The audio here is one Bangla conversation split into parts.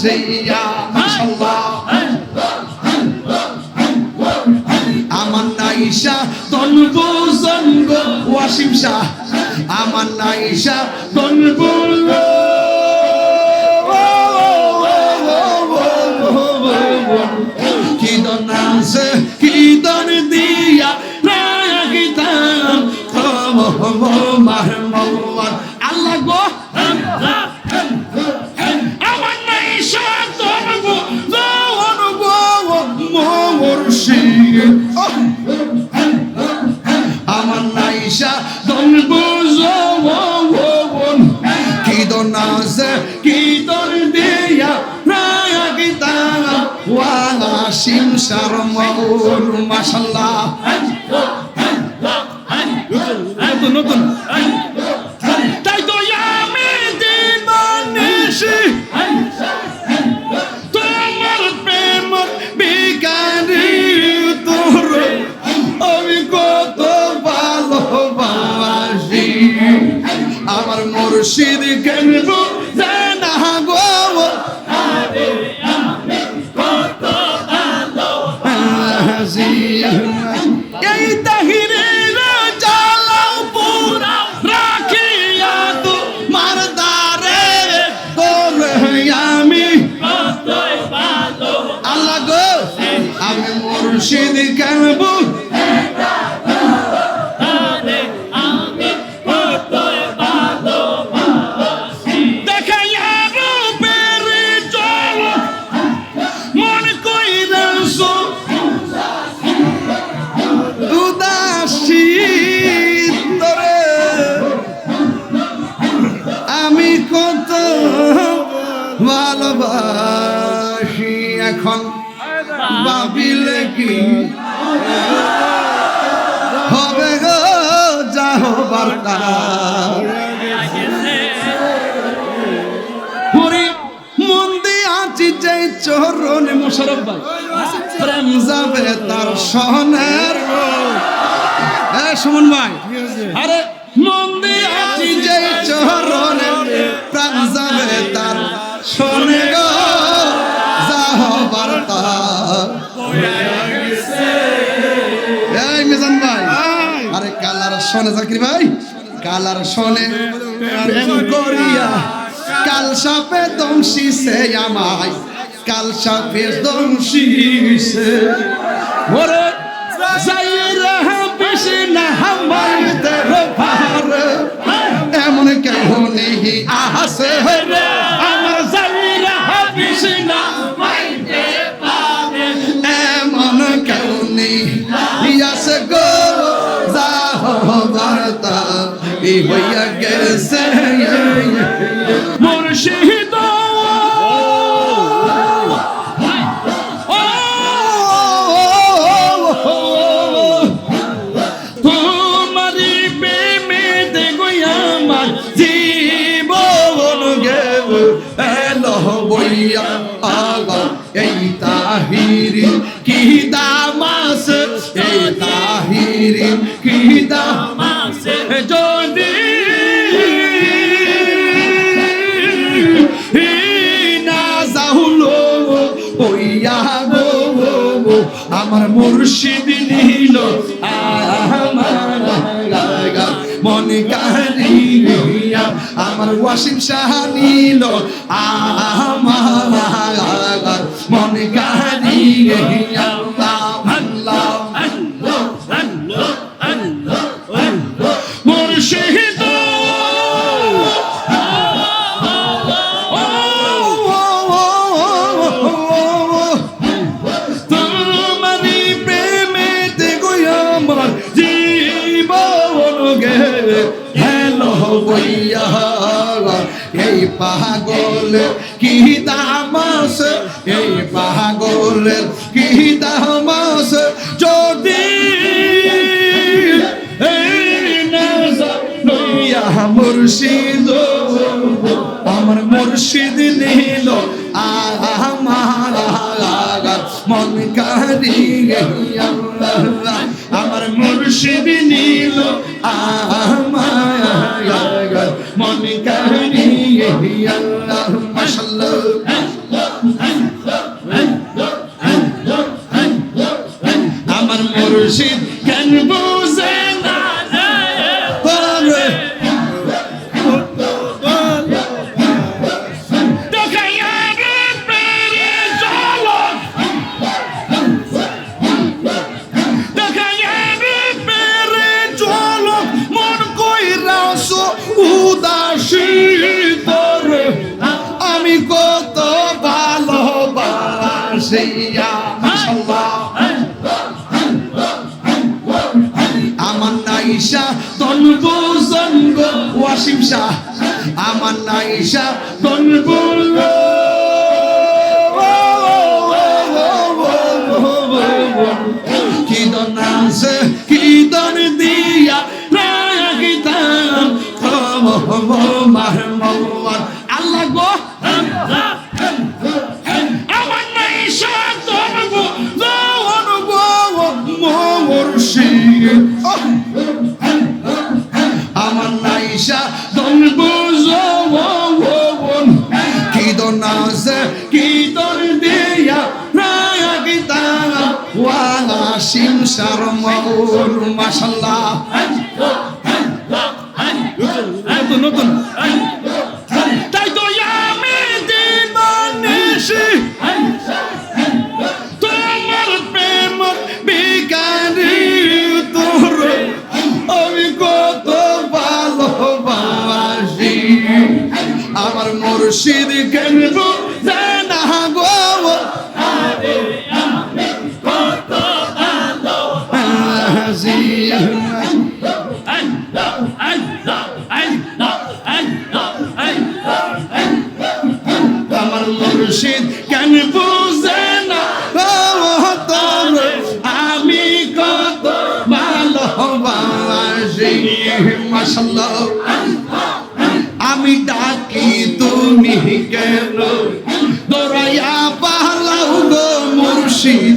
আসিয়া মাশাআল্লাহ। আমার নাইশা তনবু জঙ্গ ওয়াসিম শাহ। আমার নাইশা তনবু কি দন আছে, কি দিয়া রাগিতাম শর্মউর নতুন নতুন। তাই তো আমি তোমার প্রেম বিকারি তোর। আমি কত ভালোবাসি। আমার কেন আমি মুর্শিদ কেনব আমি কত ভালোবাসি এখন। ভাবিলে কি? হবে গো যা হবার পুরি মন্দি আছি যে চরণ মুশারফ ভাই। প্রেম যাবে তার সহনের। সুমন ভাই আরে মন্দি শোনে জাকির ভাই? কালার শোনে। প্রেম করিয়া কাল সাপে দংশিছে আমায়। কাল সাপে দংশিছে। ওরে যাইরা বেশি না হামাইতে পার এমন কেহ নেই আসে রে। এই হইয়া গেছে মুর্শিদ তোমারি প্রেমে দেখো আমার জীবন গেল এলো বইয়া আগা এই তাহিরি কি দামাস এই তাহিরি কি দামাস ওইয়া গো আমার মুর্শিদ নিল আমার মন কাহিয়া আমার ওয়াসিম শাহ নিল। আমার মন কারিয়া পাগল কি দামাস? এই পাগল কি যদি এই না লইয়া মুর্শিদ, আমার মুর্শিদ নিল। আমার মন কারি আমার মুর্শিদ নিল। আমার মন কারি আল্লাহ। নাইশা তনবু জঙ্গ ওয়াসিম শাহ। আমার নাইশা তনবু কি দন আছে, কি দন দিয়া রাগিতাম মার আল্লাহ গো। শর্মাউল মাশাল্লাহ। নতুন নতুন। তাই তো আমি দিবানিশি তোমার প্রেম বিকারি তোর। আমি কত ভালোবাসি। আমার মুর্শিদ কেন আমি ডাকি তুমি কেন? দৌড়াইয়া পালাও মুর্শিদ।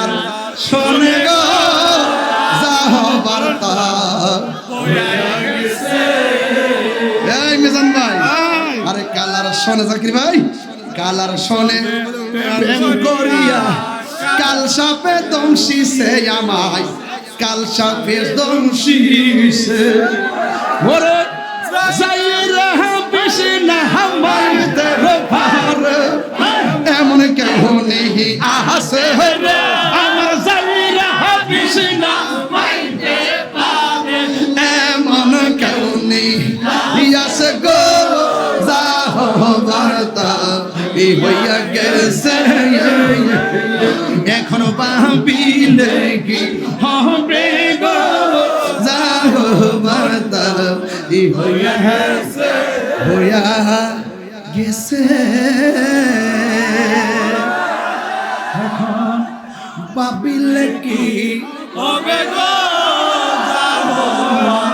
শোনে জাকির ভাই? কালার শোনে। প্রেম করিয়া কাল সাপে দংশিছে আমায়। কাল সাপে দংশিছে ওরে যাইরা বিশে না হামাইতে পার এমন আহাসে রে। হইয়া গেছে, এখন ভাবিলে কি হবে গো, যাহ এই হইয়া গেছে হইয়া গেছে। এখন ভাবিলে কি হবে গো হইয়া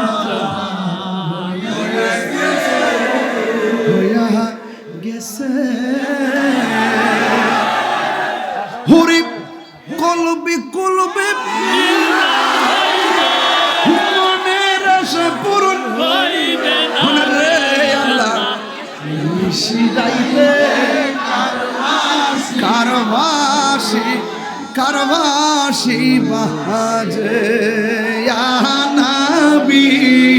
কারবাসি বাজে নবী।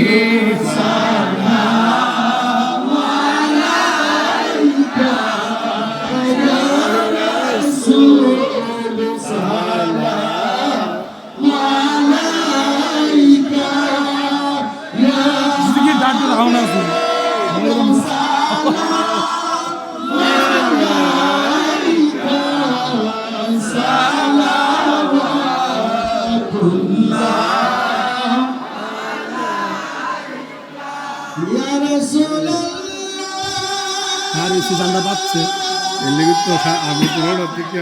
এসে জানটা পাচ্ছে এর লেগে তো সা- আমি তো থেকে